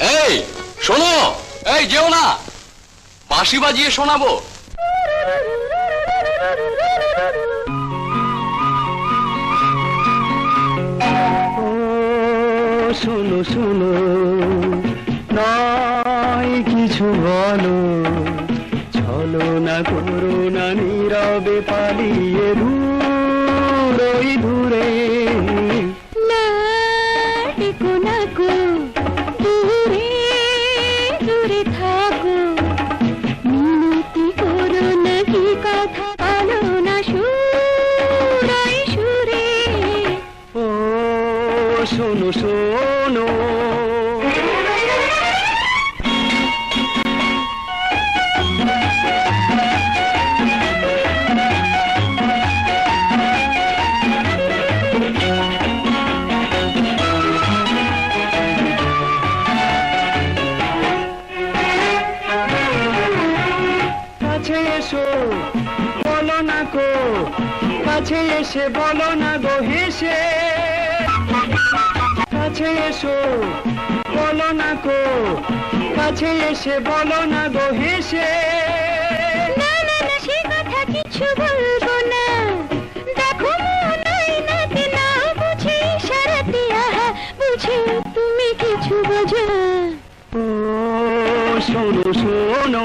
এই, শোনো। এই, যেও না। বাঁশি বাজিয়ে শোনাবো। শোনো শোনো, নয় কিছু বলো। চলো না করো না নীরবে পালিয়ে দূর। শোনো শোনো। কাছে এসো বলো না গো হেসে। কাছে এসো বলো না গো কাছে এসে বলো না গো হেসে। না না না সে কথা কিছু বলব না। দেখো মনাই নাতে না বুঝে ইশারাতে আহা বুঝে তুমি কিছু বোঝো ও শোনো শোনো।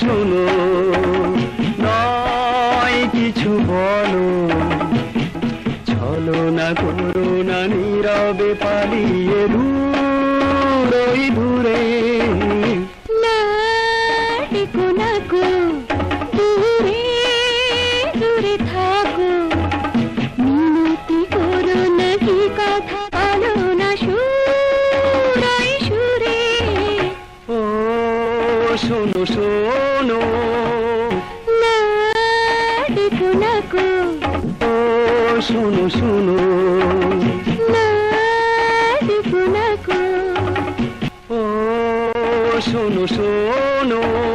শোনো, নয় কিছু বলো চলো না, করো না, নীরবে পালিয়ে দূর দূরে। না না গো শোনো শোনো না টেকো না গো ও শোনো শোনো না টেকো না গো ও শোনো শোনো